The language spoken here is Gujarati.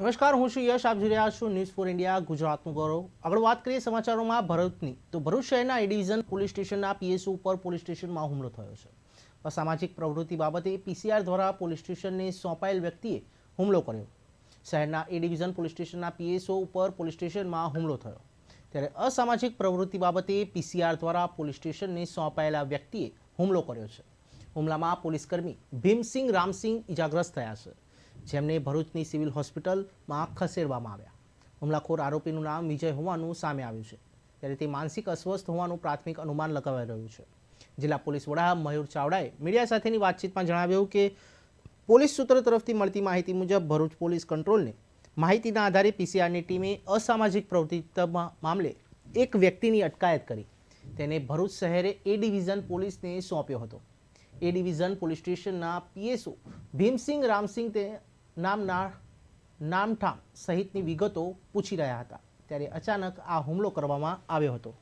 નમસ્કાર, હું છું યશ. આપ જોઈ રહ્યા છો ન્યૂઝ ફોર ઇન્ડિયા ગુજરાતનું ગૌરવ. આગળ વાત કરીએ સમાચારોમાં ભરૂચની તો ભરૂચ શહેરના એ ડિવિઝન પોલીસ સ્ટેશનના પીએસઓ ઉપર પોલીસ સ્ટેશનમાં હુમલો થયો છે. અસામાજિક પ્રવૃત્તિ બાબતે પીસીઆર દ્વારા પોલીસ સ્ટેશનને સોંપાયેલ વ્યક્તિએ હુમલો કર્યો. શહેરના એ ડિવિઝન પોલીસ સ્ટેશનના પીએસઓ ઉપર પોલીસ સ્ટેશનમાં હુમલો થયો. ત્યારે અસામાજિક પ્રવૃત્તિ બાબતે પીસીઆર દ્વારા પોલીસ સ્ટેશનને સોંપાયેલા વ્યક્તિએ હુમલો કર્યો છે. હુમલામાં પોલીસકર્મી ભીમસિંહ, રામસિંહ ઇજાગ્રસ્ત થયા છે. જેમને ભરૂચની સિવિલ હોસ્પિટલમાં ખસેડવામાં આવ્યા. હુમલાખોર આરોપીનું નામ વિજય હોવાનું સામે આવ્યું છે. ત્યારે તે માનસિક અસ્વસ્થ હોવાનું પ્રાથમિક અનુમાન લગાવાઈ રહ્યું છે. જિલ્લા પોલીસ વડા મયુર ચાવડાએ મીડિયા સાથેની વાતચીતમાં જણાવ્યું કે, પોલીસ સૂત્ર તરફથી મળતી માહિતી મુજબ ભરૂચ પોલીસ કંટ્રોલને માહિતીના આધારે પીસીઆરની ટીમે અસામાજિક પ્રવૃત્તિ મામલે એક વ્યક્તિની અટકાયત કરી. તેને ભરૂચ શહેરે એ ડિવિઝન પોલીસને સોંપ્યો હતો. એ ડિવિઝન પોલીસ સ્ટેશનના પીએસઓ ભીમસિંહ રામસિંહ તે નામના નામઠામ સહિતની વિગતો પૂછી રહ્યા હતા ત્યારે અચાનક આ હુમલો કરવામાં આવ્યો હતો.